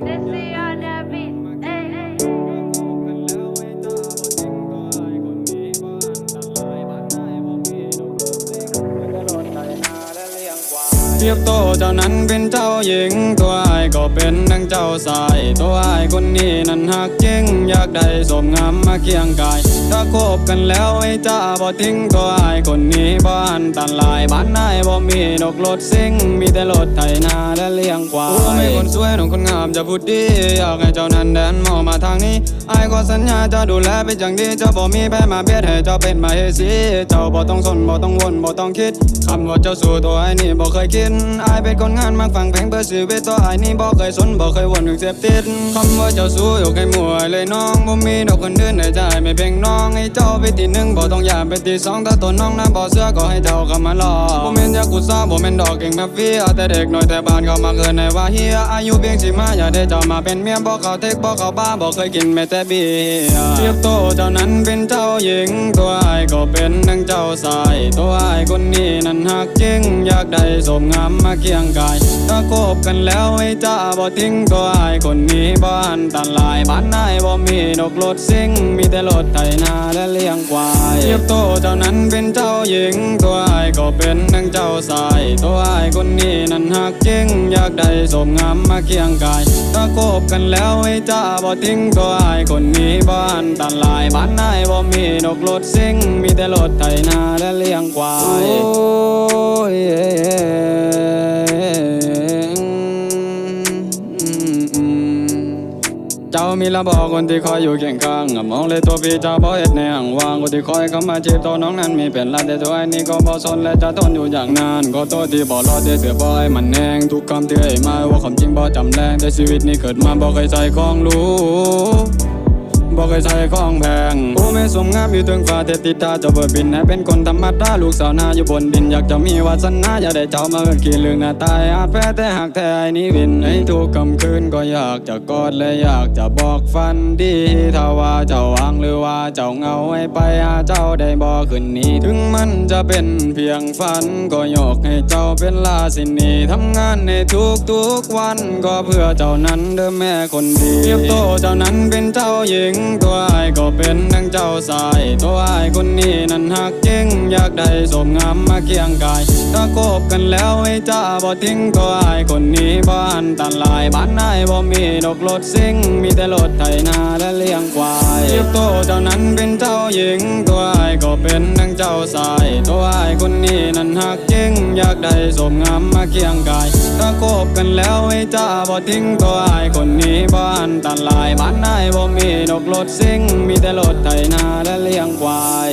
Deseo เทียบโตเจ้านั้นเป็นเจ้าหญิง ตัวไอ้ก็เป็นนังเจ้าสาย ตัวไอ้คนนี้นั้นหักจริง อยากได้สมงามมาเคียงกาย ถ้าคบกันแล้วไอ้จ้าบ่ทิ้งตัวไอ้คนนี้บ่อันตรายบ้านนายบ่มีนกรถซิ่ง มีแต่รถไถนาและเลี้ยงควายไม่คนสวยน้องคนงามจะพูดดี อยากให้เจ้านั้นเดินมองมาทางนี้ไอ้ก็สัญญาจะดูแลเป็นอย่างดีเจ้าบ่มีแพ้มาเบียดให้เจ้าเป็นมาเฮสีเจ้าบ่ต้องสนบ่ต้องวนบ่ต้องคิดคำว่าเจ้าสู่ตัวไอ้นี่บ่เคยคิดไอ้ายเป็นคนงานมักฟังเพลงเพื่อชีวิตตัวไอ้นี่บ่เคยสนบ่เคยวนถึงเสพติดคำว่าเจ้าสู่อยู่ใกล้หมวยเลยน้องบ่มีดอกคนเดินในใจไม่เพ่งน้องให้เจ้าไปที่หนึ่งบ่ต้องอยาไปที่สองถ้าตัวน้องนั้นบ่เสื้อก็ให้เจ้าเข้ามาลอบ่ม่นยากุซ่าบ่ม่นดอกเก่งมาเฟียแต่เด็กน้อยแต่บ้านเขามาเกินในว่าเฮียอายุเพียงสิมาอย่าได้เจ้ามาเป็นเมียบ่เขาเทคบ่เขาบ้าบ่เคยกินแม้แต่เบียร์เทียบโตเจ้านั้นเป็นเจ้าหญิงตัวไอ้ายก็เป็นนังเจ้าสายตัวไอ้ายคน หักจริง อยากได้สมงามมาเคียงกาย ถ้าคบกันแล้วให้จ้าบ่ทิ้งตัวไอ้ายคนนี้บ้านตันลายบ้านนายบ่มีนกรถซิ่ง มีแต่รถไถนาและเลี้ยงควายเทียบโตเจ้านั้นเป็นเจ้าหญิง ตัวไอ้ายก็เป็นนังเจ้าสาย ตัวไอ้ายคนนี้นั้นหักจริง อยากได้สมงามมาเคียงกายถ้าคบกันแล้วให้จ้าบ่ทิ้งตัวไอ้ายคนนี้บ้านตันลายบ้านนายบ่มีนกรถซิ่งมีแต่รถไถนาและเลี้ยงควายโอ้ย มีระบอกคนที่คอยอยู่เคียงข้างมองเลยตัวพี่เจ้าบ่เห็ดในห่างว่างคนที่คอยเข้ามาจีบตัวน้องนั้นมีเป็นลัดแต่ตัวไอ้นี่ก็บ่สนและจะทนอยู่อย่างนานก็ตัวที่บ่รอดแต่เสือบ่ให้มันแหงทุกคำที่ไอ่ยมาว่าความจริงบ่จำแรงแต่ชีวิตนี้เกิดมาบ่เคยใจของรู้ บอกเคยใช้ของแพงโอ้แม่สมงามอยู่ถึงฟ้าเทติดาเจะเบิดบินให้เป็นคนธรรมดาลูกสาวนาอยู่บนดินอยากจะมีวาสนาอย่าได้เจ้ามาเอิ้นขี้ลืงหน้าตายอาจแพ้แต่หากแท้นี้วินให้ทุกคำคืนก็อยากจะกอดและอยากจะบอกฟันดีถ้าว่าเจ้าางหรือว่าเจ้าเงาให้ไปหาเจ้าได้บ่ขึ้นนี้ ถึงมันจะเป็นเพียงฝันก็ยกให้เจ้าเป็นลาสินีทำงานในทุกทุกๆวันก็เพื่อเจ้านั้นเด้อแม่คนดีเทียบโตเจ้านั้นเป็นเจ้าหญิง ตัวไอ้ก็เป็นนังเจ้าสาย ตัวไอ้คนนี้นั้นหักจริงอยากได้สมงามมาเคียงกาย ถ้าคบกันแล้วให้จ้าบ่ทิ้งตัวไอ้คนนี้บ้านตันลายบ้านนายบ่มีนกรถซิ่งมีแต่รถไถนาและเลี้ยงควายเทียบโตเจ้านั้นเป็นเจ้าหญิง ตัวไอ้ก็เป็นนังเจ้าสาย ตัวไอ้คนนี้นั้นหักจริงอยากได้สมงามมาเคียงกายถ้าคบกันแล้วไอ้จ้าบ่ทิ้งตัวไอ้คนนี้บ้านตันลายบ้านนายบ่มีนกรถซิ่งมีแต่รถไถนาและเลี้ยงควาย